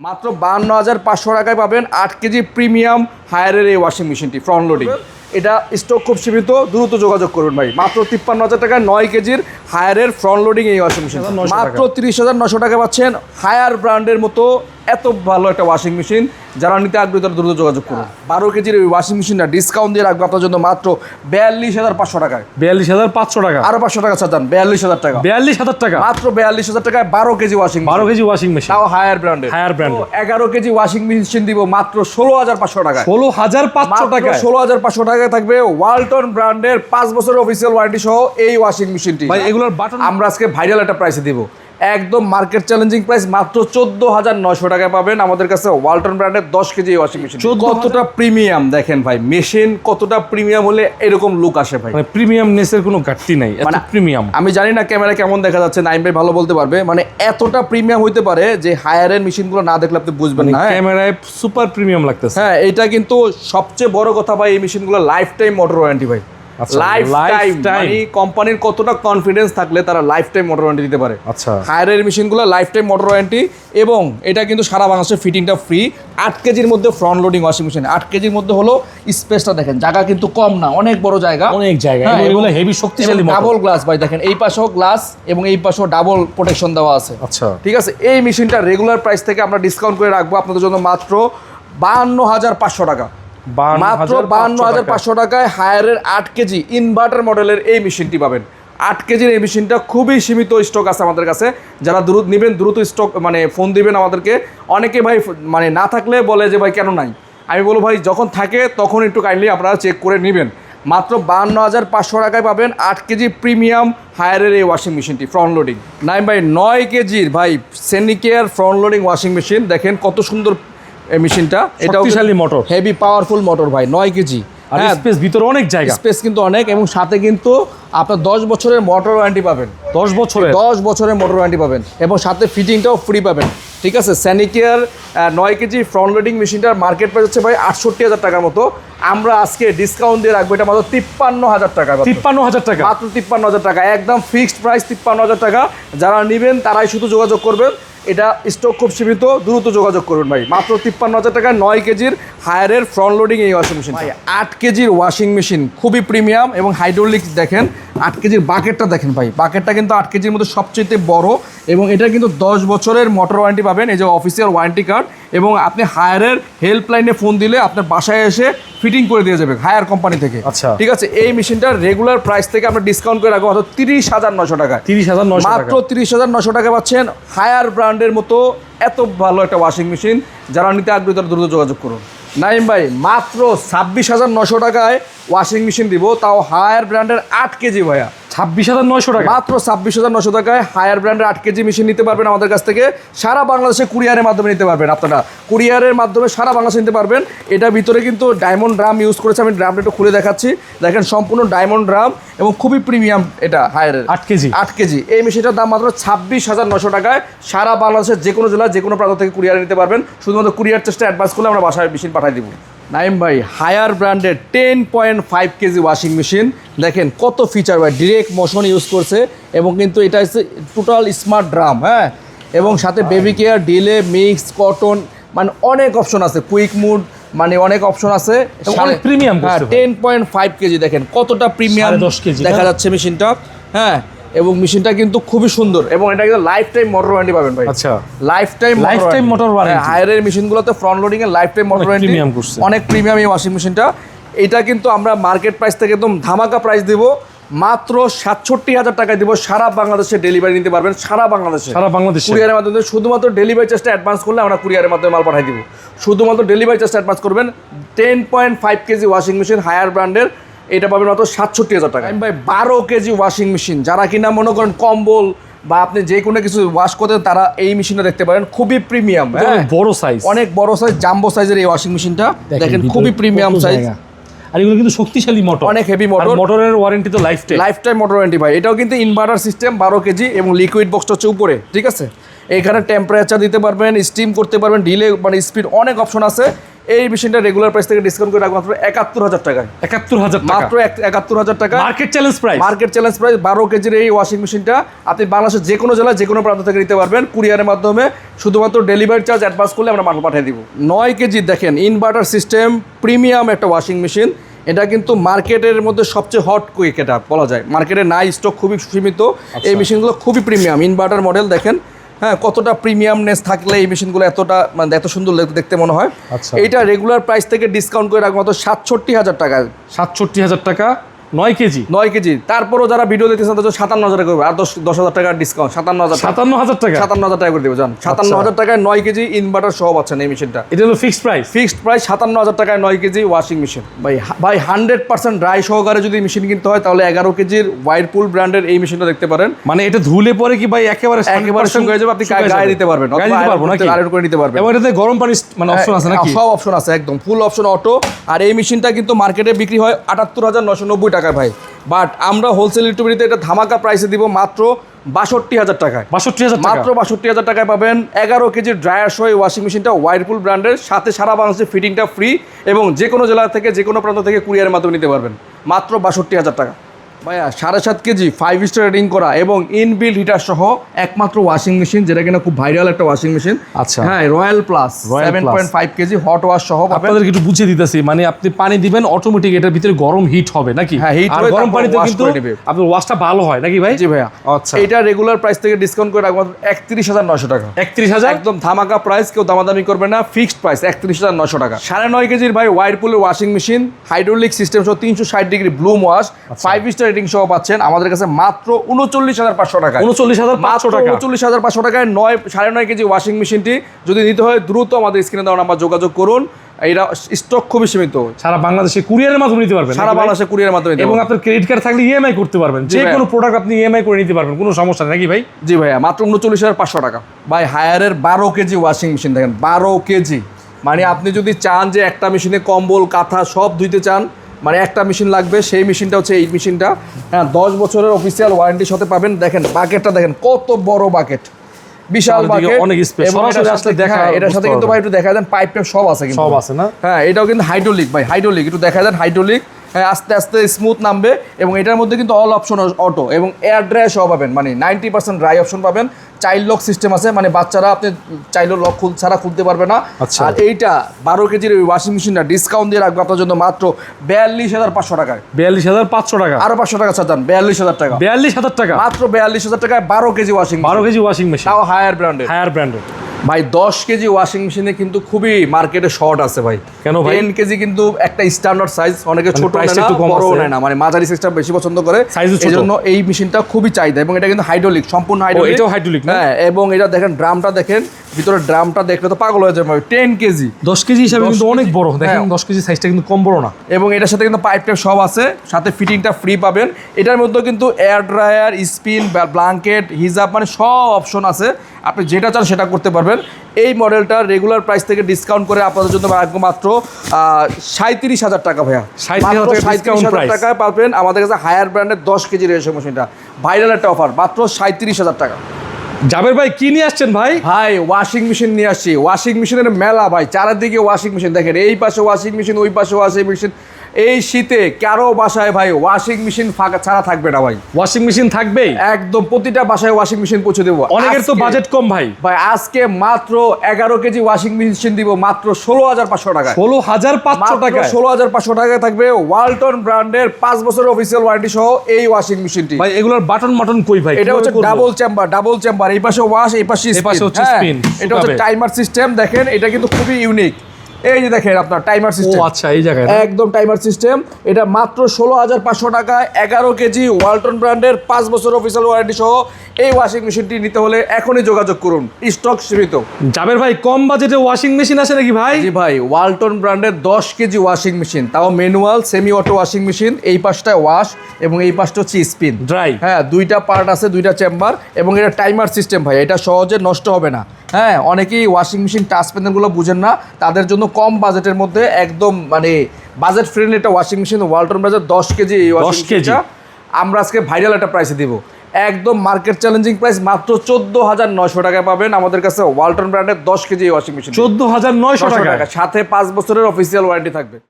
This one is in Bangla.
মাত্র বান্ন হাজার পাঁচশো টাকায় পাবেন আট কেজি প্রিমিয়াম হায়ারের এই ওয়াশিং মেশিনটি ফ্রন্ট লোডিং এটা স্টক খুব সীমিত দ্রুত যোগাযোগ করুন ভাই। মাত্র তিপ্পান্ন হাজার টাকায় নয় কেজির হায়ারের ফ্রন্ট লোডিং এই ওয়াশিং মেশিন মাত্র তিরিশ হাজার নশো টাকা পাচ্ছেন হায়ার ব্র্যান্ডের মতো এত ভালো একটা ওয়াশিং মেশিন যারা নিতে আগ্রহী তারা দ্রুত যোগাযোগ করুন। বারো কেজির ওই ওয়াশিং মেশিনটা ডিসকাউন্ট দিয়ে রাখব আপনার জন্য মাত্র বিয়াল্লিশ হাজার পাঁচশো টাকায়। বিয়াল্লিশ হাজার পাঁচশো টাকা। আরও পাঁচশো টাকা চান বিয়াল্লিশ হাজার টাকা। বিয়াল্লিশ হাজার টাকা। মাত্র বিয়াল্লিশ হাজার টাকায় বারো কেজি ওয়াশিং বারো কেজি ওয়াশিং মেশিন তাও হায়ার ব্র্যান্ডের হায়ার ব্র্যান্ড এগারো কেজি ওয়াশিং মেশিন দিব মাত্র ষোলো হাজার পাঁচশো টাকা ষোলো হাজার পাঁচশো টাকা ষোলো হাজার পাঁচশো টাকায় থাকবে ওয়ালটন ব্র্যান্ডের পাঁচ বছরের অফিসিয়াল ওয়ারেন্টি সহ এই ওয়াশিং মেশিনটি ভাই এগুলোর বাটন আমরা আজকে ভাইরাল একটা প্রাইসে দিব। একদম মার্কেট চ্যালেঞ্জিং প্রাইস মাত্র চোদ্দ হাজার নয়শো টাকায় পাবেন আমাদের কাছে ওয়ালটন ব্র্যান্ডের দশ কেজি ওয়াশিং মেশিন 14,000 কতটা প্রিমিয়াম দেখেন ভাই মেশিন কতটা প্রিমিয়াম হলে এরকম লুক আসে ভাই? মানে প্রিমিয়াম নেসের কোনো ঘাটতি নাই মানে- প্রিমিয়াম আমি জানি না ক্যামেরা কেমন দেখা যাচ্ছে নাইম ভাই ভালো বলতে পারবে। মানে এতটা প্রিমিয়াম হইতে পারে যে হায়ার এন্ড মেশিনগুলো না দেখলে আপনি বুঝবেন না হ্যাঁ? ক্যামেরায় সুপার প্রিমিয়াম লাগতেছে। হ্যাঁ এটা কিন্তু সবচেয়ে বড় কথা ভাই এই মেশিনগুলো লাইফ টাইম মোটর ওয়ারেন্টি ভাই। লাইফ টাইম মানে কোম্পানির কতটা কনফিডেন্স থাকলে তারা লাইফ টাইম মোটর ওয়ারেন্টি দিতে পারে? আচ্ছা। হায়ারের মেশিনগুলো লাইফ টাইম মোটর ওয়ারেন্টি এবং এটা কিন্তু সারা বাংলাদেশে ফিটিংটা ফ্রি আট কেজির মধ্যে ফ্রন্ট লোডিং ওয়াশিং মেশিন আট কেজির মধ্যে হলো স্পেসটা দেখেন জায়গা কিন্তু কম না অনেক বড় জায়গা। অনেক জায়গা হ্যাঁ, এগুলো হেভি শক্তিশালী ডাবল গ্লাস ভাই দেখেন এই পাশেও গ্লাস এবং এই পাশেও ডাবল প্রোটেকশন দেওয়া আছে। আচ্ছা। ঠিক আছে? এই মেশিনটা রেগুলার প্রাইস থেকে আমরা ডিসকাউন্ট করে রাখব আপনাদের জন্য মাত্র বাহান্ন হাজার পাঁচশো টাকা। মাত্র বাহান্ন হাজার পাঁচশো টাকায় হায়ারের আট কেজি ইনভার্টার মডেলের এই মেশিনটি পাবেন। আট কেজির এই মেশিনটা খুবই সীমিত স্টক আছে আমাদের কাছে। যারা দ্রুত নেবেন দ্রুত স্টক মানে ফোন দিবেন আমাদেরকে। অনেকে ভাই মানে না থাকলে বলে যে ভাই কেন নাই? আমি বলব ভাই যখন থাকে তখন একটু কাইন্ডলি আপনারা চেক করে নেবেন। মাত্র বাহান্ন হাজার পাঁচশো টাকায় পাবেন আট কেজি প্রিমিয়াম হায়ারের এই ওয়াশিং মেশিনটি ফ্রন্ট লোডিং নাই ভাই নয় কেজির ভাই Sanicare front loading washing machine দেখেন কত সুন্দর এই মেশিনটা এটা শক্তিশালী মোটর হেভি পাওয়ারফুল মোটর ভাই নয় কেজি। আর হ্যাঁ স্পেস ভিতরে অনেক জায়গা। স্পেস কিন্তু অনেক এবং সাথে কিন্তু আপনার দশ বছরের মোটর ওয়ারেন্টি পাবেন। দশ বছরে দশ বছরের মোটর ওয়ারেন্টি পাবেন এবং সাথে ফিটিংটাও ফ্রি পাবেন। ঠিক আছে? স্যানিকেয়ার নয় কেজি ফ্রন্ট লোডিং মেশিনটার মার্কেট প্রাইস হচ্ছে ভাই আটষট্টি হাজার টাকার মতো। আমরা আজকে ডিসকাউন্ট দিয়ে রাখব এটা মাত্র তিপ্পান্ন হাজার টাকা। তিপ্পান্ন হাজার টাকা। মাত্র তিপ্পান্ন হাজার টাকা একদম ফিক্সড প্রাইস তিপ্পান্ন হাজার টাকা। যারা নেবেন তারাই শুধু যোগাযোগ করবেন। এটা স্টক খুব সীমিত, দ্রুত যোগাযোগ করুন ভাই। মাত্র তিপ্পান্ন হাজার টাকায় নয় কেজির হায়ারের ফ্রন্ট লোডিং এই ওয়াশিং মেশিন আট কেজির ওয়াশিং মেশিন খুবই প্রিমিয়াম এবং হাইড্রোলিক দেখেন আট কেজির বাকেটটা দেখেন ভাই। বাকেটটা কিন্তু আট কেজির মধ্যে সবচেয়ে বড় এবং এটা কিন্তু দশ বছরের মোটর ওয়ারেন্টি পাবেন এই যে অফিসিয়াল ওয়ারেন্টি কার্ড এবং আপনি হায়ারের হেল্পলাইনে ফোন দিলে আপনার বাসায় এসে ফিটিং করে দিয়ে যাবে হায়ার কোম্পানি থেকে। আচ্ছা। ঠিক আছে এই মেশিনটার রেগুলার প্রাইস থেকে আমরা ডিসকাউন্ট করে রাখব মাত্র তিরিশ হাজার নশো টাকা। তিরিশ হাজার নশো মাত্র তিরিশ হাজার নশো টাকা পাচ্ছেন হায়ার ব্র্যান্ডের মতো এত ভালো একটা ওয়াশিং মেশিন যারা নিতে আগ্রহী তারা দ্রুত যোগাযোগ করুন। নাইম ভাই, মাত্র ছাব্বিশ হাজার নশো টাকায় ওয়াশিং মেশিন দিব, তাও হায়ার ব্র্যান্ডের আট কেজি ভাইয়া। ছাব্বিশ হাজার নয়শো টাকা। মাত্র ছাব্বিশ হাজার টাকায় হায়ার ব্র্যান্ডের আট কেজি মেশিন নিতে পারবেন আমাদের কাছ থেকে। সারা বাংলাদেশে কুরিয়ারের মাধ্যমে নিতে পারবেন আপনারা। কুরিয়ারের মাধ্যমে সারা বাংলাদেশে নিতে পারবেন। এটা ভিতরে কিন্তু ডায়মন্ড ড্রাম ইউজ করেছে আমি ড্রামটা একটু খুলে দেখাচ্ছি। দেখেন সম্পূর্ণ ডায়মন্ড ড্রাম এবং খুবই প্রিমিয়াম এটা হায়ারের আট কেজি। আট কেজি। এই মেশিনটার দাম মাত্র ছাব্বিশ হাজার নশো টাকায় সারা বাংলাদেশের যে কোনো জেলা যে কোনো প্রান্ত থেকে কুরিয়ারে নিতে পারবেন। শুধুমাত্র কুরিয়ার চেষ্টা অ্যাডভান্স করলে আমরা বাসায় মেশিন পাঠিয়ে দিব। নাইম ভাই হায়ার ব্র্যান্ডের ten point five kg washing machine. দেখেন কত ফিচার ভাই ডিরেক্ট মোশন ইউজ করছে এবং কিন্তু এটা হচ্ছে টোটাল স্মার্ট ড্রাম হ্যাঁ? এবং সাথে baby care delay mix cotton মানে অনেক অপশন আছে কুইক মুড মানে অনেক অপশন আছে। premium হ্যাঁ টেন পয়েন্ট ফাইভ কেজি দেখেন কতটা প্রিমিয়াম দশ কেজি, দেখা যাচ্ছে মেশিনটা হ্যাঁ? এবং মেশিনটা কিন্তু খুবই সুন্দর এবং এটা কিন্তু লাইফ টাইম মোটর ওয়ারেন্টি পাবেন ভাই। আচ্ছা। Life time Lifetime motor warranty। হায়ারের মেশিনগুলোতে ফ্রন্ট লোডিং এর লাইফ টাইম মোটর ওয়ারেন্টি। অনেক প্রিমিয়াম এই ওয়াশিং মেশিনটা এটা কিন্তু আমরা মার্কেট প্রাইস থেকে একদম ধামাকা প্রাইস দিব। মাত্র সাতষট্টি হাজার টাকায় দিব। সারা বাংলাদেশে ডেলিভারি নিতে পারবেন। সারা বাংলাদেশে। সারা বাংলাদেশে। কুরিয়ারের মাধ্যমে শুধুমাত্র ডেলিভারি চার্জটা অ্যাডভান্স করলে আমরা কুরিয়ারের মাধ্যমে মাল পাঠিয়ে দিব। শুধুমাত্র ডেলিভারি চার্জটা অ্যাডভান্স করবেন। Ten point five kg washing machine Haier ব্র্যান্ডের এটা পাবেন মাত্র সাতষট্টি হাজার টাকা ভাই বারো কেজি ওয়াশিং মেশিন যারা কিনা মনে করেন কম্বল বা আপনি যে কোনো কিছু ওয়াশ করতে তারা এই মেশিনটা দেখতে পারেন। খুবই প্রিমিয়াম বড় সাইজ অনেক বড় সাইজ জাম্বো সাইজের এই ওয়াশিং মেশিনটা দেখেন খুবই প্রিমিয়াম সাইজ আর এগুলো কিন্তু শক্তিশালী মোটর অনেক হেভি motor। মোটরের ওয়ারেন্টি তো life time life time motor warranty ভাই। এটাও কিন্তু ইনভার্টার সিস্টেম বারো কেজি এবং লিকুইড বক্সটা হচ্ছে উপরে ঠিক আছে? এখানে টেম্পারেচার দিতে পারবেন স্টিম করতে পারবেন ডিলে মানে স্পিড অনেক অপশন আছে। এই মেশিনটা রেগুলার প্রাইস থেকে ডিসকাউন্ট করে রাখব মাত্র একাত্তর হাজার টাকায়। একাত্তর হাজার মাত্র এক- একাত্তর হাজার টাকা। Market challenge price market challenge price বারো কেজির এই ওয়াশিং মেশিনটা আপনি বাংলাদেশের যে কোনো জেলায় যে কোনো প্রান্ত থেকে নিতে পারবেন। কুরিয়ারের মাধ্যমে শুধুমাত্র ডেলিভারি চার্জ অ্যাডভান্স করলে আমরা মাল পাঠিয়ে দিব। নয় কেজি দেখেন ইনভার্টার সিস্টেম প্রিমিয়াম একটা ওয়াশিং মেশিন এটা কিন্তু মার্কেটের মধ্যে সবচেয়ে হট কুইক এটা বলা যায়। মার্কেটে নাই স্টক খুবই সীমিত। এই মেশিনগুলো খুবই প্রিমিয়াম ইনভার্টার মডেল দেখেন হ্যাঁ কতটা প্রিমিয়ামনেস থাকলে এই মেশিনগুলো এতটা মানে এত সুন্দর দেখতে- মনে হয়? আচ্ছা। এটা রেগুলার প্রাইস থেকে ডিসকাউন্ট করে রাখব মাত্র সাতষট্টি হাজার টাকা। সাতষট্টি হাজার টাকা। নয় কেজি? নয় কেজি। তারপরও যারা ভিডিও দেখতেছেন তাদের সাতান্ন হাজার করবে। আর দশ দশ হাজার টাকার ডিসকাউন্ট সাতান্ন হাজার সাতান্ন হাজার টাকা? সাতান্ন হাজার টাকা করে দেবো জান। সাতান্ন হাজার টাকায় নয় কেজি ইনভার্টার সহ পাচ্ছেন এই মেশিনটা। এটা হলো ফিক্সড প্রাইস ফিক্সড প্রাইস সাতান্ন হাজার টাকায় নয় কেজি ওয়াশিং মেশিন ভাই ভাই হান্ড্রেড পার্সেন্ট ড্রাই সহকারে যদি মেশিন কিনতে হয় তাহলে এগারো কেজির ওয়াইরপুল ব্র্যান্ডের এই মেশিনটা দেখতে পারেন। মানে এটা ধুলে পরে কি ভাই একেবারে একেবারে শুকিয়ে যাবে আপনি গায়ে দিতে পারবেন গায়ে দিতে পারব নাকি? আয়রন করে নিতে পারবেন। এবং এটাতে গরম পানি মানে অপশন আছে নাকি? হ্যাঁ, সব অপশন আছে একদম ফুল অপশন অটো আর এই মেশিনটা কিন্তু মার্কেটে বিক্রি হয় আটাত্তর হাজার নশো নব্বই টাকায় ভাই। বাট আমরা হোলসেল ইলেকট্রিবিলিতে এটা ধামাকা প্রাইসে দিব মাত্র বাষট্টি হাজার টাকায়। বাষট্টি হাজার মাত্র বাষট্টি হাজার টাকায় পাবেন এগারো কেজির ড্রায়ার সহ ওয়াশিং মেশিনটা ওয়াইরপুল ব্র্যান্ডের সাথে সারা বাংলাদেশে ফিটিংটা ফ্রি এবং যে কোনো জেলা থেকে যে কোনো প্রান্ত থেকে কুরিয়ারের মাধ্যমে নিতে পারবেন। মাত্র বাষট্টি হাজার টাকা। ভাইয়া সাড়ে সাত কেজি ফাইভ স্টার রেটিং করা এবং ইনবিল হিটার সহ একমাত্র ওয়াশিং মেশিন যেটা কিনা খুব ভাইরাল একটা ওয়াশিং মেশিন আচ্ছা। হ্যাঁ royal plus seven point five kg hot wash সহ। পাবেন আপনাদেরকে একটু বুঝিয়ে দিতেছি মানে আপনি পানি দিবেন অটোমেটিক এটার ভিতরে গরম হিট হবে নাকি? হ্যাঁ, heat আর গরম পানিতে কিন্তু আপনার ওয়াশটা ভালো হয় নাকি ভাই? জি ভাইয়া। আচ্ছা। এটা রেগুলার প্রাইস থেকে ডিসকাউন্ট করে রাখব একত্রিশ হাজার নশো টাকা। একত্রিশ হাজার? একদম ধামাকা প্রাইস কেউ দামাদামি করবে না ফিক্সড প্রাইস একত্রিশ হাজার নশো টাকা। সাড়ে নয় কেজির ভাই ওয়াইরপুলের ওয়াশিং মেশিন হাইড্রোলিক সিস্টেম সহ তিনশো ষাট degree bloom wash. Five star rating সহ পাচ্ছেন আমাদের কাছে মাত্র উনচল্লিশ হাজার পাঁচশো টাকা। উনচল্লিশ হাজার পাঁচশো টাকা। উনচল্লিশ হাজার পাঁচশো টাকায় নয় সাড়ে নয় কেজি ওয়াশিং মেশিনটি যদি নিতে হয় দ্রুত আমাদের স্ক্রিনে দেওয়া নাম্বার যোগাযোগ করুন। এটা স্টক খুবই সীমিত। সারা বাংলাদেশে কুরিয়ারের মাধ্যমে নিতে পারবেন। সারা বাংলাদেশে কুরিয়ার মাধ্যমে এবং আপনার ক্রেডিট কার্ড থাকলে ইএমআই করতে পারবেন। যে। কোনো প্রোডাক্ট আপনি ইএমআই করে নিতে পারবেন। কোনো সমস্যা নাকি ভাই? জি ভাইয়া মাত্র উনচল্লিশ হাজার পাঁচশো টাকা। ভাই হায়ারের বারো কেজি ওয়াশিং মেশিন দেখেন বারো কেজি। মানে আপনি যদি চান যে একটা মেশিনে কম্বল কাঁথা সব ধুইতে চান মানে একটা মেশিন লাগবে সেই মেশিনটা হচ্ছে এই মেশিনটা হ্যাঁ দশ বছরের অফিসিয়াল ওয়ারেন্টির সাথে পাবেন। দেখেন বাকেটটা দেখেন কত বড় বাকেট বিশাল বাকেট অনেক স্পেস সরাসরি এটার আসলে সাথে- দেখা হ্যাঁ, এটার সাথে কিন্তু ভাই একটু দেখা দেন পাইপ টাইপ সব আছে কিন্তু। সব আছে না? হ্যাঁ এটাও কিন্তু হাইড্রোলিক ভাই। হাইড্রোলিক একটু দেখা দেন হাইড্রোলিক আস্তে আস্তে স্মুথ নামবে এবং এটার মধ্যে কিন্তু অল অপশন অটো এবং এয়ার ড্রাই সহ পাবেন। মানে নাইনটি পার্সেন্ট ড্রাই অপশন পাবেন। চাইল্ড লক সিস্টেম আছে মানে বাচ্চারা আপনি চাইল্ড লক খুল ছাড়া খুলতে পারবে না। আচ্ছা। আর এইটা বারো কেজির ওই ওয়াশিং মেশিনটা ডিসকাউন্ট দিয়ে রাখব আপনার জন্য মাত্র বিয়াল্লিশ হাজার পাঁচশো টাকায়। বিয়াল্লিশ হাজার পাঁচশো টাকা। আরও পাঁচশো টাকা ছাড়ান বিয়াল্লিশ হাজার টাকা। বিয়াল্লিশ হাজার টাকা। মাত্র বিয়াল্লিশ হাজার টাকায় বারো কেজি ওয়াশিং বারো কেজি ওয়াশিং মেশিন তাও হায়ার ব্র্যান্ডের হায়ার ব্র্যান্ডের ভাই দশ কেজি ওয়াশিং মেশিনে কিন্তু খুবই মার্কেটে শর্ট আছে ভাই। কেন ভাই? টেন কেজি কিন্তু একটা স্ট্যান্ডার্ড সাইজ অনেকে ছোট price নেয় না একটু কম বড় নেয় না। মানে মাঝারি সাইজটা বেশি পছন্দ করে। ছোট। এই জন্য এই মেশিনটা খুবই চাহিদা এবং এটা কিন্তু হাইড্রোলিক সম্পূর্ণ হাইড্রোলিক এটাও না? হ্যাঁ এবং এটা দেখেন ড্রামটা দেখেন ভিতরে ড্রামটা দেখলে তো পাগল হয়ে যাবে টেন কেজি। দশ কেজি হিসাবে কিন্তু অনেক বড়। দেখেন হ্যাঁ। দশ কেজি সাইজটা কিন্তু কম বড় না। এবং এটার সাথে কিন্তু পাইপ টাইপ সব আছে সাথে ফিটিংটা ফ্রি পাবেন। এটার মধ্যে কিন্তু এয়ার ড্রায়ার স্পিন ব্লাঙ্কেট হিজাব মানে সব অপশন আছে। আপনি যেটা চান সেটা করতে পারবেন। এই মডেলটা রেগুলার প্রাইস থেকে ডিসকাউন্ট করে আপনাদের জন্য রাখব মাত্র সাঁত্রিশ হাজার টাকা ভাইয়া। 37,000 টাকা সাঁত্রিশ হাজার টাকায় পাবেন আমাদের কাছে হায়ার ব্র্যান্ডের দশ কেজি রেশন মেশিনটা। ভাইরাল একটা অফার মাত্র সাঁত্রিশ হাজার টাকা। জাবের ভাই কি নিয়ে আসছেন ভাই? ভাই ওয়াশিং মেশিন নিয়ে আসছি। ওয়াশিং মেশিনের মেলা ভাই চারিদিকে ওয়াশিং মেশিন দেখেন। এই পাশে ওয়াশিং মেশিন ওই পাশে ওয়াশিং মেশিন এই শীতে কারও বাসায় ভাই ওয়াশিং মেশিন ফাঁকা ছাড়া থাকবে না ভাই। ওয়াশিং মেশিন থাকবেই? একদম প্রতিটা বাসায় ওয়াশিং মেশিন পৌঁছে দেবো। অনেকের তো বাজেট কম ভাই। ভাই আজকে মাত্র এগারো কেজি ওয়াশিং মেশিন দিব মাত্র ষোলো হাজার পাঁচশো টাকা ষোলো হাজার পাঁচশো টাকা ষোলো হাজার পাঁচশো টাকায় থাকবে ওয়ালটন ব্র্যান্ডের পাঁচ বছরের অফিসিয়াল ওয়ারেন্টি সহ এই ওয়াশিং মেশিনটি ভাই এগুলোর বাটন মাটন কই ভাই? এটা হচ্ছে ডাবল চেম্বার ডাবল চেম্বার এই পাশে ওয়াশ এই পাশে হ্যাঁ, এটা হচ্ছে টাইমার সিস্টেম দেখেন এটা কিন্তু খুবই ইউনিক এই যে দেখেন আপনার টাইমার ও সিস্টেম আচ্ছা এই জায়গায় একদম টাইমার সিস্টেম এটা মাত্র ষোলো হাজার পাঁচশো টাকায় এগারো কেজি ওয়ালটন ব্র্যান্ডের পাঁচ বছর অফিসিয়াল ওয়ারেন্টি সহ এই ওয়াশিং মেশিনটি নিতে হলে এখনই যোগাযোগ করুন। স্টক সীমিত। জাবের ভাই কম বাজেটে ওয়াশিং মেশিন আছে নাকি ভাই? জি ভাই ওয়ালটন ব্র্যান্ডের দশ কেজি ওয়াশিং মেশিন তাও manual semi auto washing machine এই পাশটায় ওয়াশ এবং এই পাশটা হচ্ছে স্পিন ড্রাই হ্যাঁ দুইটা পার্ট আছে দুইটা চেম্বার এবং এটা টাইমার সিস্টেম ভাই এটা সহজে নষ্ট হবে না। হ্যাঁ অনেকেই ওয়াশিং মেশিন টাচ প্যানেলগুলো বুঝেন না। তাদের জন্য কম বাজেটের মধ্যে একদম মানে বাজেট ফ্রেন্ডলি একটা ওয়াশিং মেশিন ওয়ালটন ব্র্যান্ডের দশ কেজি এই ওয়াশিং কেজি। আমরা আজকে ভাইরাল একটা প্রাইসে দিব। একদম মার্কেট চ্যালেঞ্জিং প্রাইস মাত্র চোদ্দ হাজার নয়শো টাকায় পাবেন আমাদের কাছে ওয়ালটন ব্র্যান্ডের দশ কেজি ওয়াশিং মেশিন চোদ্দ হাজার নয়শো টাকা সাথে পাঁচ বছরের অফিসিয়াল ওয়ারেন্টি থাকবে।